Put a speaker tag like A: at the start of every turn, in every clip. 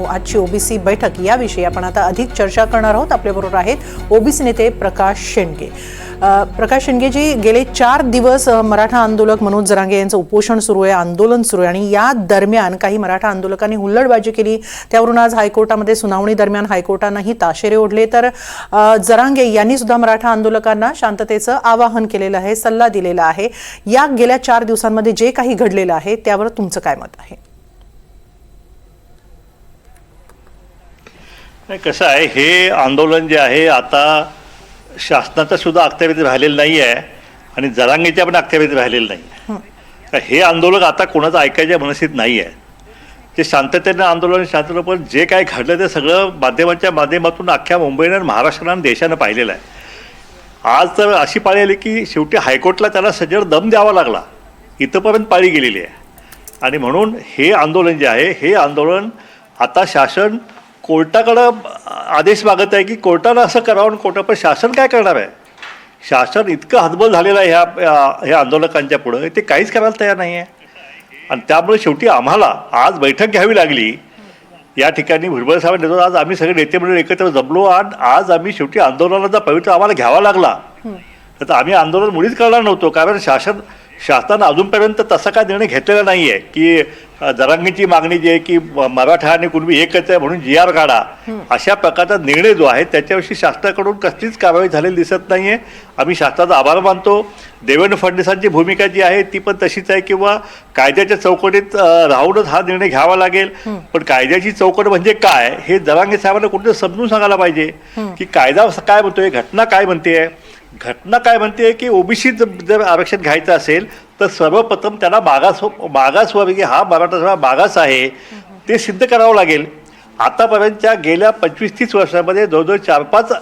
A: हो, आजची ओबीसी बैठक याविषयी आपण आता अधिक चर्चा करणार आहोत. आपल्याबरोबर आहेत ओबीसी नेते प्रकाश शेंडगे. प्रकाश शेंडगेजी गेले चार दिवस मराठा आंदोलक मनोज जरांगे यांचं उपोषण सुरू आहे आंदोलन सुरू आहे आणि या दरम्यान काही मराठा आंदोलकांनी हुल्लडबाजी केली. त्यावरून आज हायकोर्टामध्ये सुनावणी दरम्यान हायकोर्टानंही ताशेरे ओढले. तर जरांगे यांनी सुद्धा मराठा आंदोलकांना शांततेचं आवाहन केलेलं आहे सल्ला दिलेला आहे. या गेल्या चार दिवसांमध्ये जे काही घडलेलं आहे त्यावर तुमचं काय मत आहे?
B: नाही कसं आहे हे आंदोलन जे आहे आता शासनाचं सुद्धा अखत्यारीत राहिलेलं नाही आहे आणि जरांगेच्या पण अखत्यारीत राहिलेलं नाही आहे. हे आंदोलन आता कोणाचं ऐकायच्या मनस्थित नाही आहे ते शांततेनं आंदोलन शांततेनं जे काय घडलं ते सगळं माध्यमांच्या माध्यमातून अख्ख्या मुंबईनं आणि महाराष्ट्रानं देशानं पाहिलेलं आहे. आज तर अशी पाळी आली की शेवटी हायकोर्टला त्याला सज्जड दम द्यावा लागला. इथंपर्यंत पाळी गेलेली आहे. आणि म्हणून हे आंदोलन जे आहे हे आंदोलन आता शासन कोर्टाकडं आदेश मागत आहे की कोर्टानं असं करावं आणि कोर्टा पण शासन काय करणार आहे? शासन इतकं हतबल झालेलं आहे ह्या ह्या- आंदोलकांच्या पुढं ते काहीच करायला तयार नाही आहे. आणि त्यामुळे शेवटी आम्हाला आज बैठक घ्यावी लागली. या ठिकाणी भुजबळ साहेब नेतो आज आम्ही सगळे नेते मंडळी एकत्र जमलो आणि आज आम्ही शेवटी आंदोलनाचा पवित्र आम्हाला घ्यावा लागला. तर आम्ही आंदोलन मुळीच करणार नव्हतो कारण शासन शासनानं अजूनपर्यंत तसा काय निर्णय घेतलेला नाही आहे की अ, जरांगीची मागणी जी आहे की मराठा आणि कुणबी एकच आहे म्हणून जी आर काढा अशा प्रकारचा निर्णय जो आहे त्याच्याविषयी शासनाकडून कसलीच कारवाई झालेली दिसत नाही आहे आम्ही शासनाचा आभार मानतो. देवेंद्र फडणवीसांची भूमिका जी आहे ती पण तशीच आहे किंवा कायद्याच्या चौकटीत राहूनच हा निर्णय घ्यावा लागेल. पण कायद्याची चौकट म्हणजे काय हे जरांगे साहेबांना कुठे समजून सांगायला पाहिजे की कायदा काय म्हणतोय घटना काय म्हणते घटना काय म्हणते की ओबीसी जर आरक्षण घ्यायचं असेल तर सर्वप्रथम त्यांना मागास मागासवर्गीय हा मराठा समाज मागास आहे ते सिद्ध करावं लागेल. आतापर्यंतच्या गेल्या पंचवीस तीस वर्षामध्ये जवळजवळ चार पाच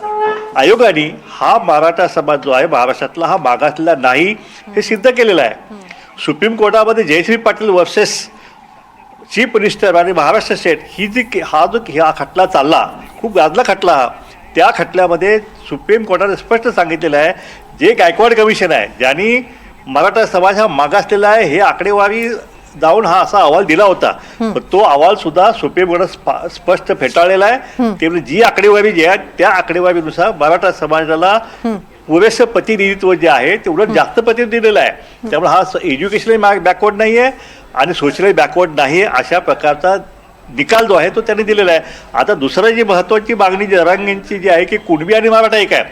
B: आयोगांनी हा मराठा समाज जो आहे महाराष्ट्रातला हा मागासला नाही हे सिद्ध केलेलं आहे. सुप्रीम कोर्टामध्ये Jayashree Patil versus chief minister आणि महाराष्ट्र स्टेट ही जी के- हा जो हा खटला चालला खूप गाजला खटला हा. त्या खटल्यामध्ये सुप्रीम कोर्टाने स्पष्ट सांगितलेलं आहे जे गायकवाड कमिशन आहे ज्यांनी मराठा समाज हा मागासलेला आहे हे आकडेवारी जाऊन हा असा अहवाल दिला होता. पण तो अहवाल सुद्धा सुप्रीम कोर्टात स्प- स्पष्ट फेटाळलेला आहे. ते म्हणजे जी आकडेवारी जी आहे त्या आकडेवारीनुसार मराठा समाजाला पुरेसं प्रतिनिधित्व जे आहे तेवढं जास्त प्रतिनिधित्व दिलेलं आहे. त्यामुळे हा एज्युकेशनली बॅकवर्ड नाही आहे आणि सोशली बॅकवर्ड नाही आहे अशा प्रकारचा निकाल जो आहे तो त्यांनी दिलेला आहे. आता दुसरं जी महत्त्वाची मागणी जरांगींची जी आहे की कुणबी आणि मराठा एक आहे.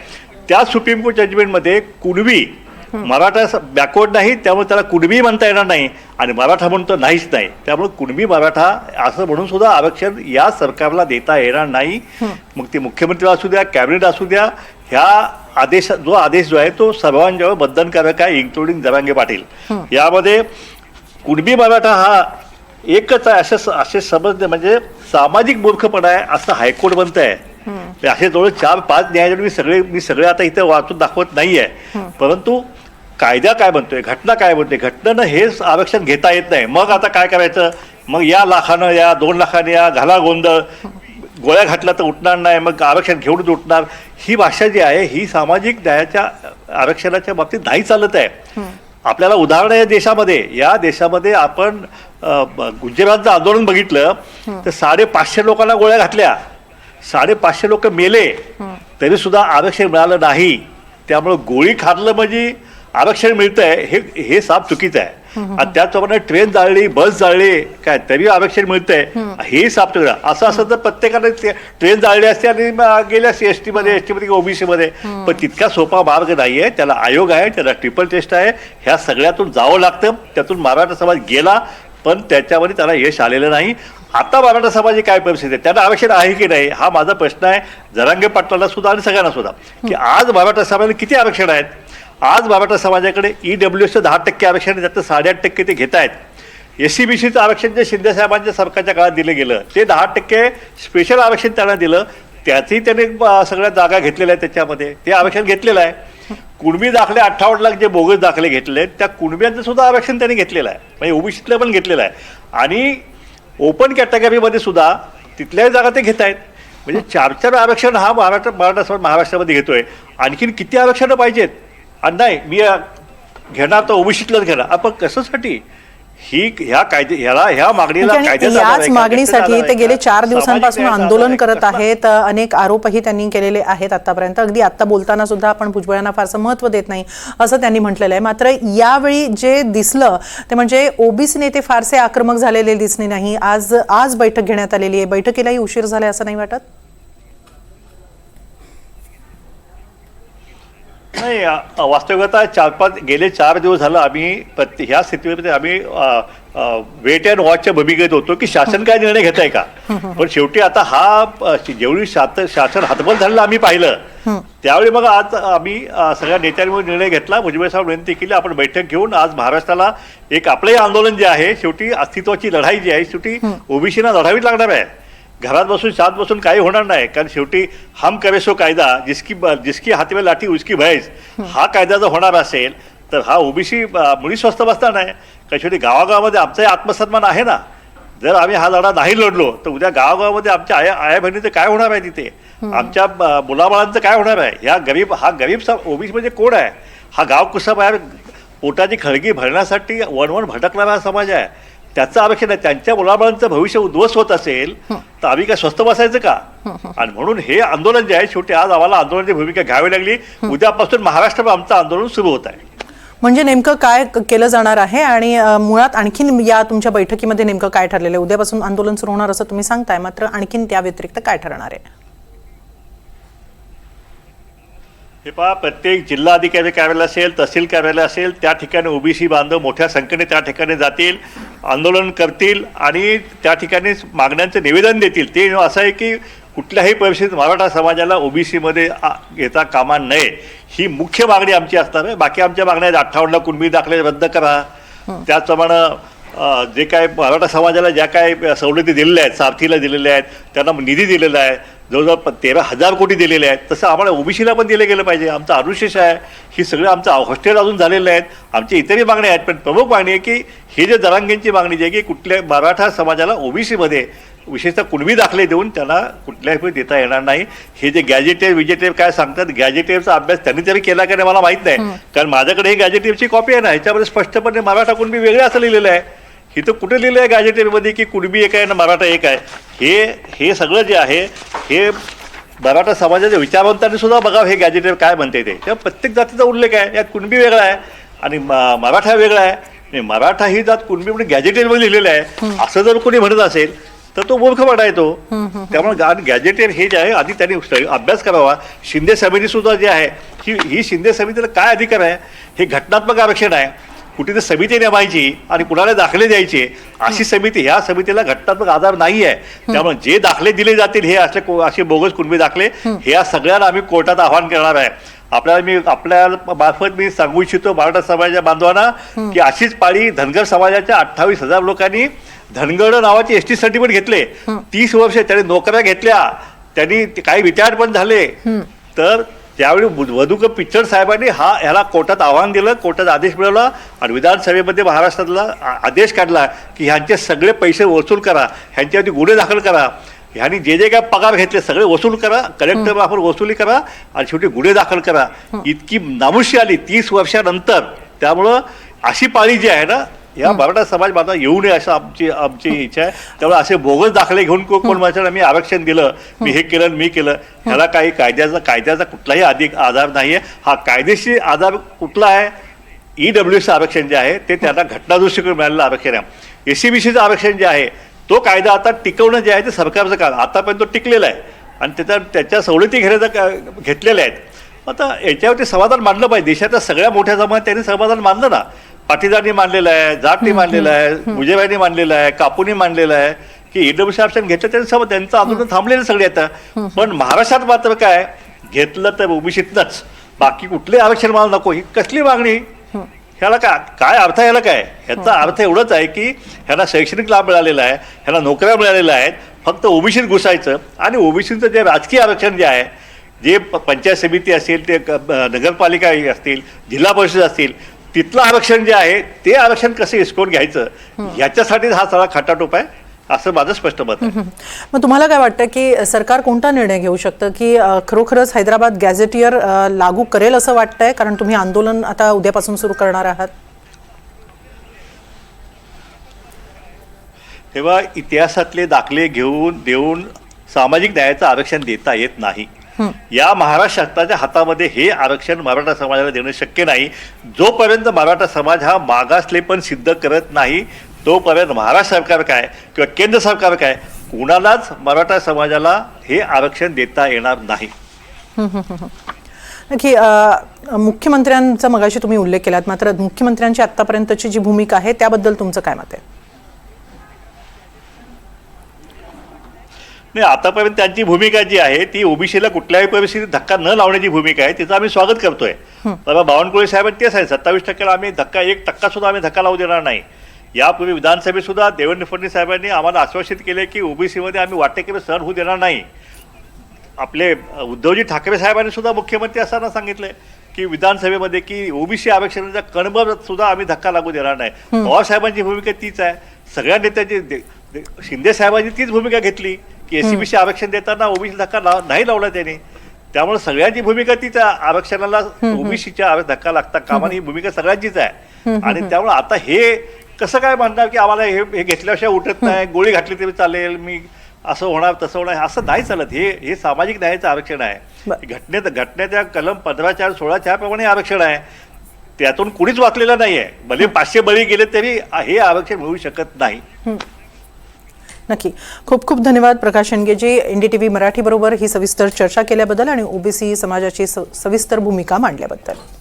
B: त्या सुप्रीम कोर्ट जजमेंटमध्ये कुणबी मराठा बॅकवर्ड नाही त्यामुळे त्याला कुणबी म्हणता येणार नाही आणि मराठा म्हणून तर नाहीच नाही. त्यामुळे कुणबी मराठा असं म्हणून सुद्धा आरक्षण या सरकारला देता येणार नाही. मग ते मुख्यमंत्री असू द्या कॅबिनेट असू द्या ह्या आदेश जो आदेश जो आहे तो सर्वांच्यावर बंधनकारक आहे इन्क्लुडिंग जरांगे पाटील. यामध्ये कुणबी मराठा हा एकच आहे असं असे समजणे म्हणजे सामाजिक मूर्खपणा आहे असं हायकोर्ट म्हणत आहे असे जवळ चार पाच न्यायाधीश मी सगळे मी सगळे आता इथे वाचून दाखवत नाही आहे परंतु कायदा काय म्हणतोय घटना काय म्हणते घटनेनं हेच आरक्षण घेता येत नाही. मग आता काय करायचं? मग या लाखानं या दोन लाखानं या घाला गोंधळ. गोळ्या घातल्या तर उठणार नाही मग आरक्षण घेऊनच उठणार. ही भाषा जी आहे ही सामाजिक न्यायाच्या आरक्षणाच्या बाबतीत नाही चालत आहे. आपल्याला उदाहरण आहे देशामध्ये. या देशामध्ये आपण गुजरातचं आंदोलन बघितलं तर साडेपाचशे लोकांना गोळ्या घातल्या. साडेपाचशे लोक मेले. तरी सुद्धा आरक्षण मिळालं नाही. त्यामुळं गोळी खाल्लं म्हणजे आरक्षण मिळतंय हे हे साफ चुकीचं आहे. त्याचप्रमाणे ट्रेन जाळली बस जाळली काय तरी आरक्षण मिळतंय. हे साफ. असं असं तर प्रत्येकाने ट्रेन जाळली असते आणि गेल्या सी एस टीमध्ये एस टीमध्ये ओबीसी मध्ये पण तितका सोपा मार्ग नाही आहे त्याला आयोग आहे त्याला ट्रिपल टेस्ट आहे. ह्या सगळ्यातून जावं लागतं. त्यातून मराठा समाज गेला पण त्याच्यामध्ये त्याला यश आलेलं नाही. आता मराठा समाजाची काय परिस्थिती आहे? त्यांना आरक्षण आहे की नाही? हा माझा प्रश्न आहे. जरांगे पाटलाला सुद्धा आणि सगळ्यांना सुद्धा. की आज मराठा समाजाला किती आरक्षण आहेत? आज मराठा समाजाकडे ई डब्ल्यू एसचं दहा टक्के आरक्षण आहे त्याचं साडेआठ टक्के ते घेत आहेत. एस सी बी सीचं आरक्षण जे शिंदे साहेबांच्या सरकारच्या काळात दिलं गेलं ते दहा टक्के स्पेशल आरक्षण त्यांना दिलं. त्याचही त्याने सगळ्या जागा घेतलेल्या आहेत त्याच्यामध्ये. ते आरक्षण घेतलेलं आहे. कुणबी दाखले अठ्ठावन्न लाख जे बोगस दाखले घेतले आहेत त्या कुणब्यांचं सुद्धा आरक्षण त्यांनी घेतलेलं आहे. म्हणजे ओबीसीतलं पण घेतलेलं आहे. आणि ओपन कॅटेगरीमध्ये सुद्धा तिथल्याही जागा ते घेत आहेत. म्हणजे चार चार आरक्षण हा महाराष्ट्र मराठा समाज महाराष्ट्रामध्ये घेतोय. आणखीन किती आरक्षणं पाहिजेत? नाही मी घेणार तर ओबीसीतलंच घेणार. आपण कशासाठी? ही ह्या कायदे ह्याला ह्या मागणीला
A: म्हणजे याच? मागणीसाठी ते गेले? चार दिवसांपासून आंदोलन करत? आहेत अनेक आरोपही त्यांनी केलेले आहेत आतापर्यंत. अगदी आता बोलताना सुद्धा आपण भुजबळांना फारसं महत्त्व देत नाही असं त्यांनी म्हटलेलं आहे. मात्र यावेळी जे दिसलं ते म्हणजे ओबीसी नेते फारसे आक्रमक झालेले दिसले नाही. आज आज बैठक घेण्यात आलेली आहे. बैठकीलाही उशीर झालाय असं नाही वाटत?
B: नाही वास्तविकता चार पाच गेले चार दिवस झालं आम्ही प्रत्ये ह्या स्थितीमध्ये आम्ही वेट अँड वॉचच्या भूमिकेत होतो की शासन काय निर्णय घेत आहे का? पण शेवटी आता हा जेवढी शात शासन हातबल झालेलं आम्ही पाहिलं त्यावेळी मग आज आम्ही सगळ्या नेत्यांवर निर्णय घेतला. भुजबळ साहेब विनंती केली आपण बैठक घेऊन आज महाराष्ट्राला एक आपलंही आंदोलन जे आहे शेवटी अस्तित्वाची लढाई जी आहे शेवटी ओबीसीना लढावीच लागणार आहे. घरात बसून शांत बसून काही होणार नाही. कारण शेवटी हम करे सो कायदा जिसकी जिसकी हाती में लाठी उसकी भैंस. हा कायदा जर होणार असेल तर हा ओबीसी मुळी स्वस्त बसणार नाही. कारण शेवटी गावागावामध्ये आमचाही आत्मसन्मान आहे ना. जर आम्ही हा लढा नाही लढलो तर उद्या गावागावामध्ये आमच्या आया आया बहिणीचं काय होणार आहे तिथे? आमच्या मुलाबाळांचं काय होणार आहे? ह्या गरीब हा गरीब ओबीसी म्हणजे कोण आहे? हा गाव कुसा बाहेर पोटाची खळगी भरण्यासाठी वणवण भटकणारा समाज आहे. त्याचं आरक्षण त्यांच्या मुलाबाळांचं भविष्य उद्ध्वस्त होत असेल तर आम्ही काय स्वस्त बसायचं का? आणि म्हणून हे आंदोलन जे आहे शेवटी आज आम्हाला आंदोलनाची भूमिका घ्यावी लागली. उद्यापासून महाराष्ट्रात आमचं आंदोलन सुरू होत आहे.
A: म्हणजे नेमकं काय केलं जाणार आहे? आणि मुळात आणखीन या तुमच्या बैठकीमध्ये नेमकं काय ठरलेलं आहे? उद्यापासून आंदोलन सुरू होणार असं तुम्ही सांगताय मात्र आणखीन त्या व्यतिरिक्त काय ठरणार आहे?
B: हे पहा प्रत्येक जिल्हाधिकारी कार्यालय असेल तहसील कार्यालय असेल त्या ठिकाणी ओबीसी बांधव मोठ्या संख्येने त्या ठिकाणी जातील आंदोलन करतील आणि त्या ठिकाणी मागण्यांचं निवेदन देतील. ते असं आहे की कुठल्याही परिस्थितीत मराठा समाजाला ओबीसीमध्ये घेता कामा नये. ही मुख्य मागणी आमची असणार आहे. बाकी आमच्या मागण्या आहेत. अठ्ठावन्न कुणबी दाखले रद्द करा. त्याचप्रमाणे जे काय मराठा समाजाला ज्या काय सवलती दिलेल्या आहेत सारथीला दिलेल्या आहेत त्यांना निधी दिलेला आहे जवळजवळ तेरा हजार कोटी दिलेले आहेत तसं आम्हाला ओबीसीला पण दिले गेलं पाहिजे. आमचं अनुशेष आहे ही सगळं आमचं हॉस्टेल अजून झालेलं आहेत आमची इतरही मागण्या आहेत पण प्रमुख मागणी आहे की हे जे जरांगेंची मागणी जी आहे की कुठल्या मराठा समाजाला ओबीसीमध्ये विशेषतः कुणबी दाखले देऊन त्यांना कुठल्याही देता येणार नाही. हे जे गॅजेटेर विजेटेर काय सांगतात गॅजेटेरचा अभ्यास त्यांनी तरी केला का नाही मला माहीत नाही. कारण माझ्याकडे ही गॅजेटेरची कॉपी आहे ना ह्याच्यामध्ये स्पष्टपणे मराठा कुणबी वेगळे असं लिहिलेलं आहे. इथं कुठे लिहिलं आहे गॅजेटेरमध्ये की कुणबी एक आहे ना मराठा एक आहे? हे हे सगळं जे आहे हे मराठा समाजाच्या विचारवंतांनी सुद्धा बघावं हे गॅजेटेर काय म्हणते ते. तेव्हा प्रत्येक जातीचा उल्लेख आहे यात कुणबी वेगळा आहे आणि मराठा वेगळा आहे. आणि मराठा ही जात कुणबी म्हणून गॅजेटेरमध्ये लिहिलेलं आहे. असं जर कोणी म्हणत असेल तर तो मूर्खपणा आहे तो. त्यामुळे गॅजेटेर हे जे आहे आधी त्यांनी अभ्यास करावा. शिंदे समिती सुद्धा जी आहे ही ही शिंदे समितीला काय अधिकार आहे? हे घटनात्मक आरक्षण आहे. कुठे तर समिती नेमायची आणि कुणाला दाखले द्यायचे. अशी समिती ह्या समितीला घटनात्मक आधार नाही आहे त्यामुळे जे दाखले दिले जातील हे असले असे बोगस कुणबी दाखले हे या सगळ्यांना आम्ही कोर्टात आव्हान करणार आहे. आपल्याला मी आपल्या मार्फत मी सांगू इच्छितो मराठा समाजाच्या बांधवांना की अशीच पाळी धनगर समाजाच्या अठ्ठावीस हजार लोकांनी धनगड नावाचे एस टी सर्टिफिकेट घेतले. तीस वर्ष त्यांनी नोकऱ्या घेतल्या. त्यांनी काही रिटायर्ड पण झाले. तर त्यावेळी वधू- वधूक पिक्चर साहेबांनी हा ह्याला कोर्टात आव्हान दिलं कोर्टात आदेश मिळवला आणि विधानसभेमध्ये महाराष्ट्रातला आदेश काढला की ह्यांचे सगळे पैसे वसूल करा ह्यांच्यावरती गुन्हे दाखल करा. ह्यांनी जे जे काय पगार घेतले सगळे वसूल करा कलेक्टर मार्फत वसुली करा आणि शेवटी गुन्हे दाखल करा. इतकी नामुशी आली तीस वर्षानंतर. त्यामुळं अशी पाळी जी आहे ना या मराठा समाज माझा येऊ नये असं आमची आमची इच्छा आहे. त्यामुळे असे बोगस दाखले घेऊन कोण माझ्या मी आरक्षण दिलं मी हे केलं मी केलं ह्याला काही कायद्याचा कायद्याचा कुठलाही अधिक आधार नाही आहे हा कायदेशीर आधार कुठला आहे? ई डब्ल्यूचं आरक्षण जे आहे ते त्यांना घटनादृष्टीकडून मिळालेलं आरक्षण आहे. एस सी बी सीचं आरक्षण जे आहे तो कायदा आता टिकवणं जे आहे ते सरकारचं काम आतापर्यंत तो टिकलेला आहे. आणि त्याच्या त्याच्या सवलती घेण्याचा घेतलेल्या आहेत. आता याच्यावरती समाधान मानलं पाहिजे. देशाच्या सगळ्या मोठ्या जमात त्यांनी समाधान मानलं ना. पाटीदारनी मानलेलं आहे जाटनी मानलेलं आहे मुजेबाईनी मानलेलं आहे कापूनी मानलेलं आहे की ईडब्ल्यूसी आरक्षण घेतलं त्यांनी सम त्यांचं आंदोलन थांबलेलं सगळे आता पण महाराष्ट्रात मात्र काय घेतलं तर ओबीसीतनंच बाकी कुठले आरक्षण मला नको ही कसली मागणी? ह्याला का काय अर्थ ह्याला काय? ह्याचा अर्थ एवढंच आहे की ह्याला शैक्षणिक लाभ मिळालेला आहे ह्याला नोकऱ्या मिळालेल्या आहेत फक्त ओबीसीत घुसायचं आणि ओबीसीचं जे राजकीय आरक्षण जे आहे जे पंचायत समिती असेल ते नगरपालिका असतील जिल्हा परिषद असतील तिथलं आरक्षण जे आहे ते आरक्षण कसं हिसकून घ्यायचं? ह्याच्यासाठीच हा सगळा खटाटोप आहे असं माझं स्पष्ट मत
A: मग तुम्हाला काय वाटतं की सरकार कोणता निर्णय घेऊ शकतं? की खरोखरच हैदराबाद गॅझेटियर लागू करेल असं वाटतंय? कारण तुम्ही आंदोलन आता उद्यापासून सुरू करणार आहात.
B: तेव्हा इतिहासातले दाखले घेऊन देऊन सामाजिक न्यायाचं आरक्षण देता येत नाही. या महाराष्ट्र शासनाच्या हातामध्ये हे आरक्षण मराठा समाजाला देणं शक्य नाही. जोपर्यंत मराठा समाज हा मागासले पण सिद्ध करत नाही तोपर्यंत महाराष्ट्र सरकार काय किंवा केंद्र सरकार काय? कुणालाच मराठा समाजाला हे आरक्षण देता येणार नाही.
A: नक्की मुख्यमंत्र्यांचा मगाशी तुम्ही उल्लेख केलात मात्र मुख्यमंत्र्यांची आतापर्यंतची जी भूमिका आहे त्याबद्दल तुमचं काय मत आहे?
B: नाही आतापर्यंत त्यांची भूमिका जी आहे ती ओबीसीला कुठल्याही परिस्थितीत धक्का न लावण्याची भूमिका आहे तिचं आम्ही स्वागत करतोय. बाबा बावनकुळे साहेबांनी तेच आहे सत्तावीस टक्क्याला आम्ही धक्का एक टक्का सुद्धा आम्ही धक्का लावू देणार नाही. यापूर्वी विधानसभेत सुद्धा देवेंद्र फडणवीस साहेबांनी आम्हाला आश्वासित केले की ओबीसीमध्ये आम्ही वाटेकरी सहन होऊ देणार नाही. आपले उद्धवजी ठाकरे साहेबांनी सुद्धा मुख्यमंत्री असताना सांगितलंय की विधानसभेमध्ये की ओबीसी आरक्षणाचा कणभर सुद्धा आम्ही धक्का लागू देणार नाही. पवार साहेबांची भूमिका तीच आहे. सगळ्या नेत्यांची शिंदे साहेबांनी तीच भूमिका घेतली. की एसीबीसी आरक्षण देताना ओबीसी धक्का नाही लावला त्यांनी. त्यामुळे सगळ्यांची भूमिका तीच आरक्षणाला ओबीसीच्या धक्का लागता कामा ही भूमिका सगळ्यांचीच आहे. आणि त्यामुळे आता हे कसं काय म्हणणार की आम्हाला हे हे घेतल्याशिवाय उठत नाही गोळी घातली तरी चालेल मी असं होणार तसं होणार असं नाही चालत. हे हे सामाजिक न्यायाचं आरक्षण आहे. घटनेत घटनेच्या कलम पंधरा चार सोळा चार प्रमाणे आरक्षण आहे. त्यातून कुणीच वाचलेलं नाही आहे भले पाचशे बळी गेले तरी हे आरक्षण मिळू शकत नाही.
A: नक्की. खूप खूप धन्यवाद प्रकाश शेंडगेजी एनडीटीव्ही मराठी बरोबर ही सविस्तर चर्चा केल्याबद्दल आणि ओबीसी समाजाची स- सविस्तर भूमिका मांडल्याबद्दल.